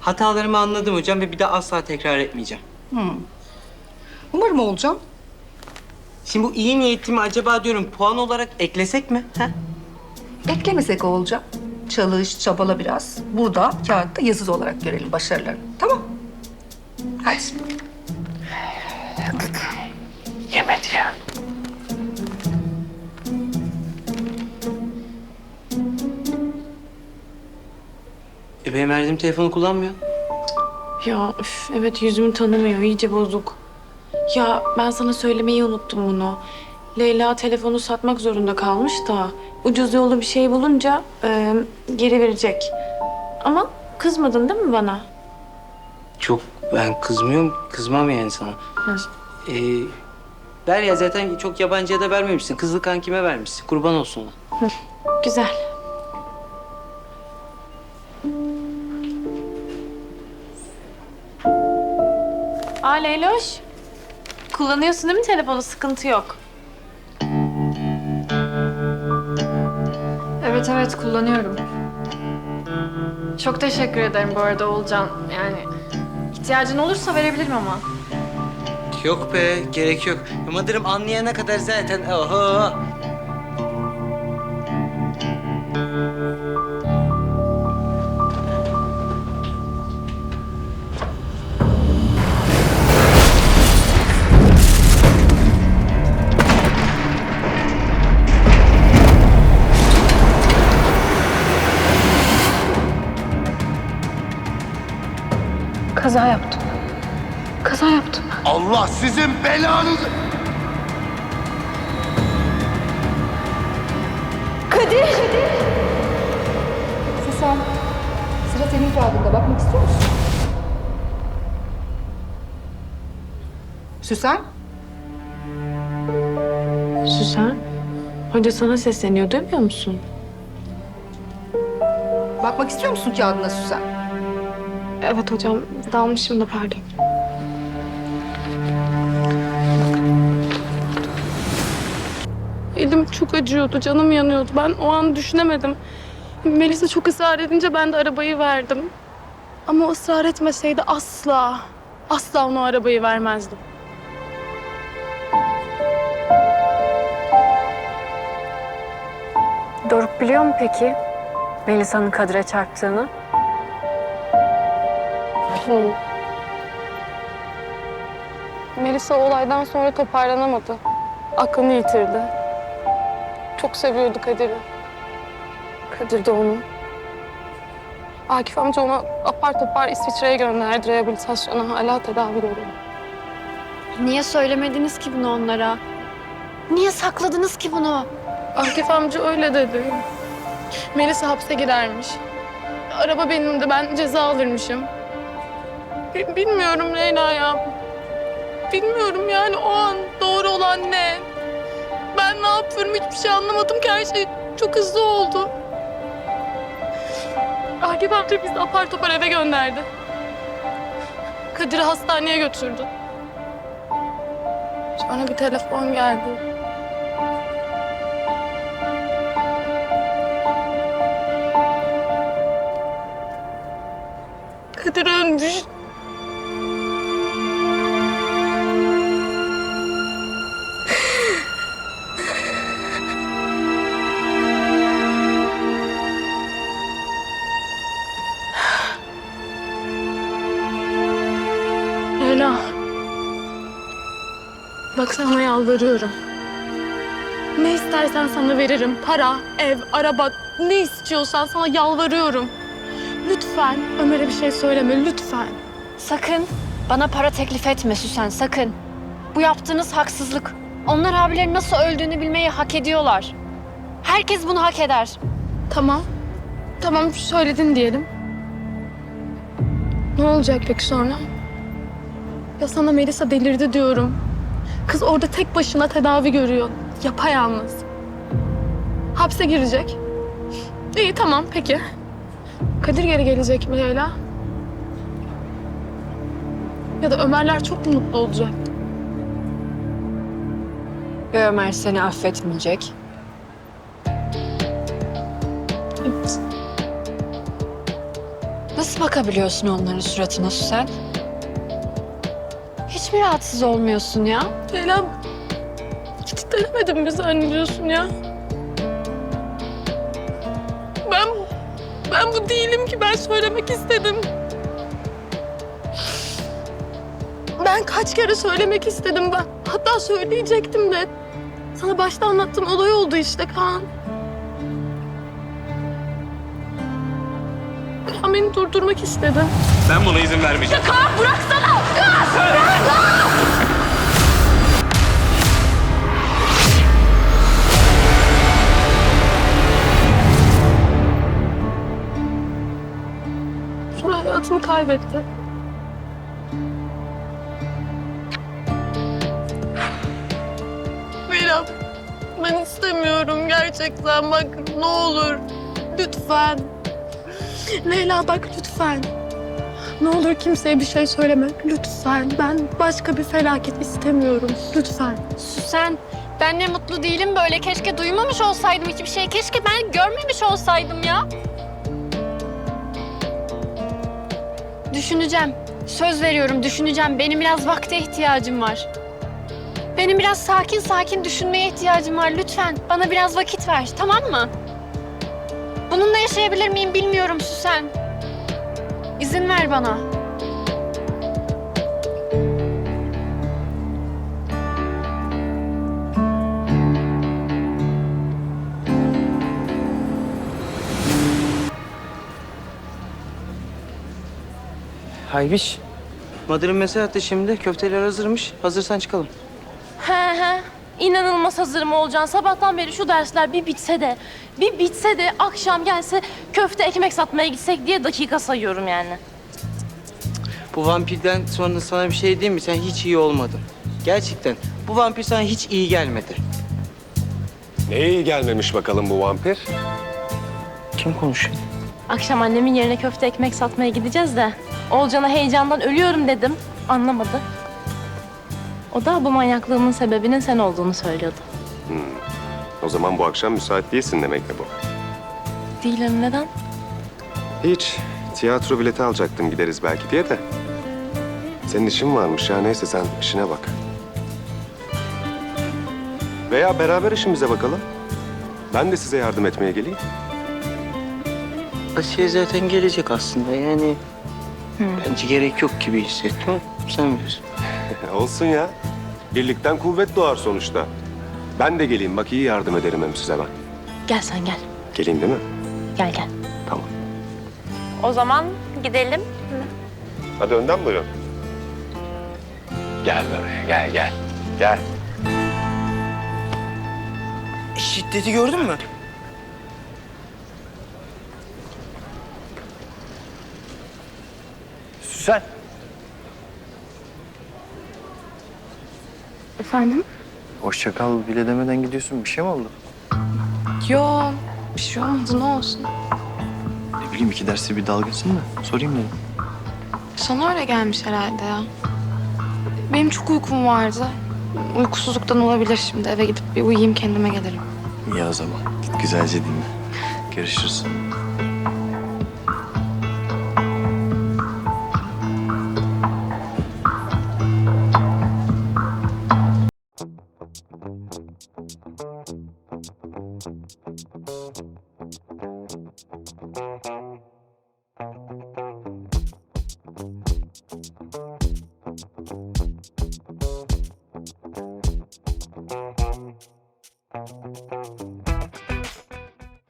Hatalarımı anladım hocam ve bir daha asla tekrar etmeyeceğim. Umarım olacağım. Şimdi bu iyi niyetimi acaba diyorum puan olarak eklesek mi? Ha? Eklemesek olacak. Çalış, çabala biraz. Burada kağıtta yazılı olarak görelim başarılarını. Tamam. Hadi. Yemedi ya. E benim verdiğim telefonu kullanmıyor. Ya üf, evet yüzümü tanımıyor, iyice bozuk. Ya ben sana söylemeyi unuttum bunu. Leyla telefonu satmak zorunda kalmış da ucuz yolu bir şey bulunca e, geri verecek. Ama kızmadın değil mi bana? Çok ben kızmıyorum, kızmam yani sana. Ee, ver ya zaten çok yabancıya da vermemişsin. Kızlı kankime vermişsin. Kurban olsun ona. Güzel. Leyloş. Kullanıyorsun değil mi telefonu? Sıkıntı yok. Evet evet kullanıyorum. Çok teşekkür ederim bu arada Olcan. Yani ihtiyacın olursa verebilirim ama. Yok be, gerek yok. Madırım anlayana kadar zaten oho. Kaza yaptım. Kaza yaptım. Allah sizin belanızı... Susan, sıra senin kağıdında. Bakmak istiyor musun? Süsen, Süsen. Hoca sana sesleniyor duymuyor musun? bakmak istiyor musun kağıdına Süsen? Evet hocam dalmışım da pardon. Elim çok acıyordu, canım yanıyordu. Ben o an düşünemedim. Melisa çok ısrar edince ben de arabayı verdim. Ama o ısrar etmeseydi asla, asla ona o arabayı vermezdim. Doruk biliyor mu peki Melisa'nın Kadir'e çarptığını? Melisa o olaydan sonra toparlanamadı. Aklını yitirdi. Çok seviyordu Kadir'i. Kadir de onu. Akif amca onu apar topar İsviçre'ye gönderdi rehabilitasyona. Hala tedavi görüyor. Niye söylemediniz ki bunu onlara? Niye sakladınız ki bunu? Akif amca öyle dedi. Melisa hapse girermiş. Araba benim de ben ceza alırmışım. Bi- bilmiyorum Leyla ya. Bilmiyorum yani o an doğru olan ne? Ben ne yapıyorum hiçbir şey anlamadım ki her şey çok hızlı oldu. Akif amca bizi apar topar eve gönderdi. Kadir'i hastaneye götürdü. Sonra bir telefon geldi. Kadir ölmüş. Leyla. Bak sana yalvarıyorum. Ne istersen sana veririm. Para, ev, araba, ne istiyorsan sana yalvarıyorum. Lütfen Ömer'e bir şey söyleme, lütfen. Sakın bana para teklif etme Süsen sakın. Bu yaptığınız haksızlık. Onlar abilerin nasıl öldüğünü bilmeyi hak ediyorlar. Herkes bunu hak eder. Tamam. Tamam söyledin diyelim. Ne olacak peki sonra? Ya sana Melisa delirdi diyorum. Kız orada tek başına tedavi görüyor. Yapayalnız. Hapse girecek. İyi tamam peki. Kadir geri gelecek mi Leyla? Ya da Ömerler çok mu mutlu olacak? Ve Ömer seni affetmeyecek. Evet. Nasıl bakabiliyorsun onların suratına Süsen? Hiç mi rahatsız olmuyorsun ya? Leyla hiç denemedim mi zannediyorsun ya? Ben ben bu değilim ki ben söylemek istedim. Ben kaç kere söylemek istedim ben. Hatta söyleyecektim de. Sana başta anlattığım olay oldu işte Kaan. Kaan beni durdurmak istedi. Ben buna izin vermeyeceğim. Sonra hayatını kaybetti. Miram, ben istemiyorum gerçekten. Bak ne olur, lütfen. Leyla bak lütfen. Ne olur kimseye bir şey söyleme. Lütfen. Ben başka bir felaket istemiyorum. Lütfen. Süsen, ben ne mutlu değilim böyle. Keşke duymamış olsaydım hiçbir şey. Keşke ben görmemiş olsaydım ya. Düşüneceğim. Söz veriyorum düşüneceğim. Benim biraz vakte ihtiyacım var. Benim biraz sakin sakin düşünmeye ihtiyacım var. Lütfen bana biraz vakit ver. Tamam mı? Bununla yaşayabilir miyim bilmiyorum Süsen. İzin ver bana. Haybiş. Madır'ın mesaj attı şimdi. Köfteler hazırmış. Hazırsan çıkalım. He he. İnanılmaz hazırım Olcan. Sabahtan beri şu dersler bir bitse de, bir bitse de akşam gelse köfte ekmek satmaya gitsek diye dakika sayıyorum yani. Bu vampirden sonra sana bir şey diyeyim mi? Sen hiç iyi olmadın. Gerçekten. Bu vampir sana hiç iyi gelmedi. Ne iyi gelmemiş bakalım bu vampir? Kim konuşuyor? Akşam annemin yerine köfte ekmek satmaya gideceğiz de Olcan'a heyecandan ölüyorum dedim. Anlamadı. O da bu manyaklığımın sebebinin sen olduğunu söylüyordu. O zaman bu akşam müsait değilsin demek ki bu. Değilim neden? Hiç. Tiyatro bileti alacaktım gideriz belki diye de. Senin işin varmış ya neyse sen işine bak. Veya beraber işimize bakalım. Ben de size yardım etmeye geleyim. Asiye zaten gelecek aslında yani. Bence gerek yok gibi hissettim. Sen bilirsin. Olsun ya. Birlikten kuvvet doğar sonuçta. Ben de geleyim bak iyi yardım ederim hem size ben. Gel sen gel. Geleyim değil mi? Gel gel. Tamam. O zaman gidelim. Hadi önden buyurun. Gel bebeğim gel gel. Gel. Şiddeti gördün mü? Süsen. Efendim? Hoşça kal bile demeden gidiyorsun. Bir şey mi oldu? Yo, bir şey olmadı ne olsun. Ne bileyim iki derste bir dalgasın da sorayım dedim. Sana öyle gelmiş herhalde ya. Benim çok uykum vardı. Uykusuzluktan olabilir şimdi. Eve gidip bir uyuyayım kendime gelirim. İyi o zaman. Git güzelce dinle. Görüşürüz.